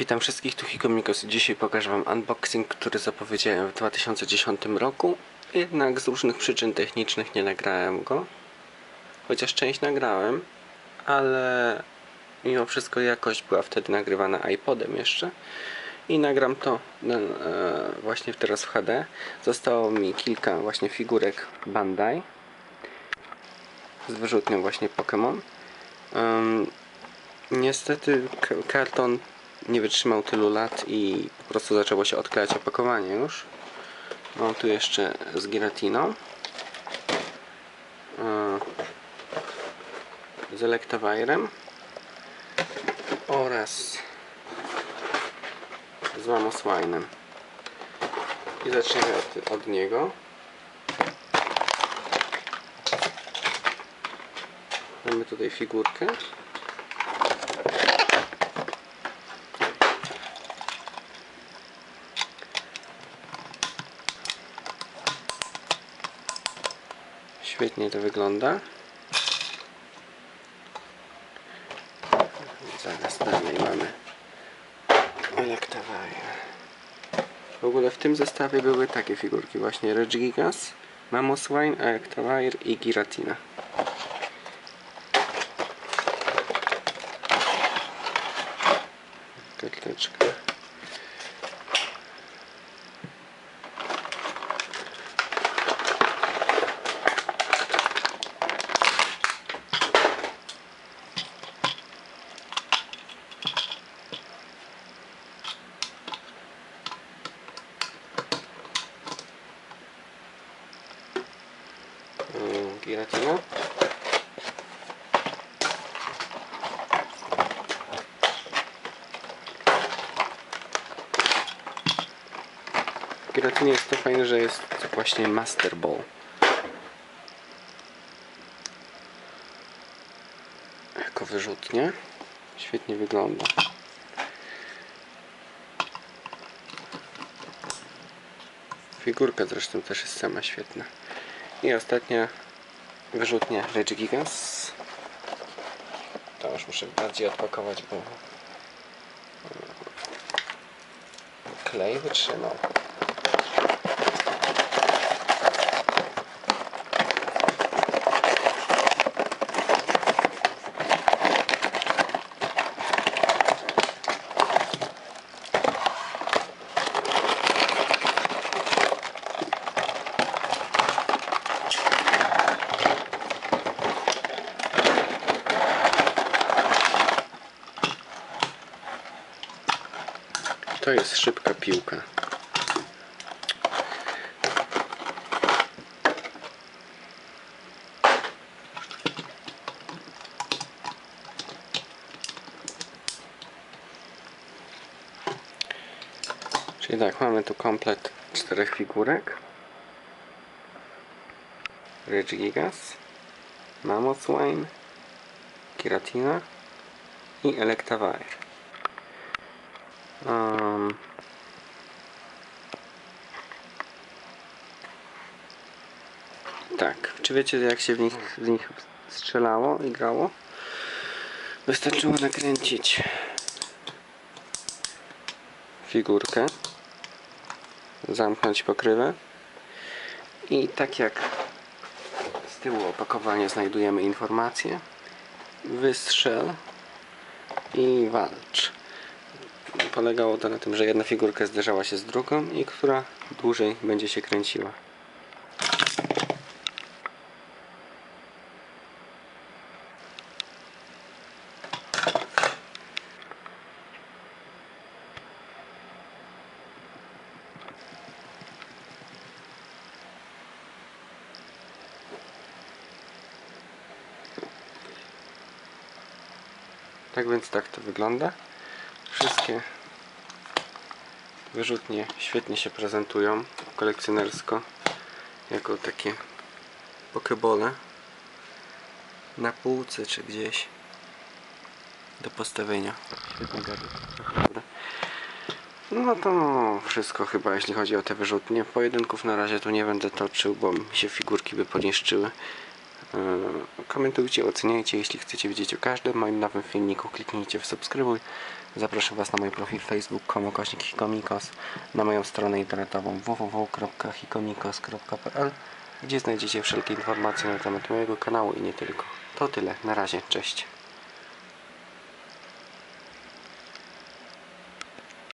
Witam wszystkich, tu Hikomikos. Dzisiaj pokażę Wam unboxing, który zapowiedziałem w 2010 roku. Jednak z różnych przyczyn technicznych nie nagrałem go. Chociaż część nagrałem, ale mimo wszystko jakość była wtedy nagrywana iPodem jeszcze. I nagram to e, właśnie teraz w HD. Zostało mi kilka właśnie figurek Bandai z wyrzutnią właśnie Pokémon. Ym, Niestety karton nie wytrzymał tylu lat i po prostu zaczęło się odklejać opakowanie już. Mam tu jeszcze z Giratiną. Yy, Z Electivirem. Oraz z Mamoswinem. I zaczniemy od, od niego. Mamy tutaj figurkę. Świetnie to wygląda. Zaraz dalej mamy Electivire. W ogóle w tym zestawie były takie figurki właśnie Regigigas, Mamoswine, Electivire i Giratina. Karteczka. Giratina. W jest to fajne, że jest właśnie Master Ball. Jako wyrzutnie. Świetnie wygląda. Figurka zresztą też jest sama świetna. I ostatnia wyrzutnia Regigigas. To już muszę bardziej odpakować, bo klej wytrzymał. To jest szybka piłka. Czyli tak, mamy tu komplet czterech figurek. Regigigas, Mamoswine, Giratina i Electivire. Um, tak, czy wiecie jak się w nich, w nich strzelało i grało? Wystarczyło nakręcić figurkę, zamknąć pokrywę i tak jak z tyłu opakowania znajdujemy informację, wystrzel i walcz polegało to na tym, że jedna figurka zderzała się z drugą i która dłużej będzie się kręciła. Tak więc tak to wygląda. Wszystkie wyrzutnie świetnie się prezentują kolekcjonersko jako takie pokebole na półce czy gdzieś do postawienia. Świetny gadżet. No to wszystko chyba jeśli chodzi o te wyrzutnie. Pojedynków na razie tu nie będę toczył, bo mi się figurki by poniszczyły. Yy, Komentujcie, oceniajcie. Jeśli chcecie wiedzieć o każdym moim nowym filmiku, kliknijcie w subskrybuj. Zapraszam Was na mój profil facebook kośnik hikomikos, na moją stronę internetową www.hikomikos.pl gdzie znajdziecie wszelkie informacje na temat mojego kanału i nie tylko. To tyle. Na razie. Cześć.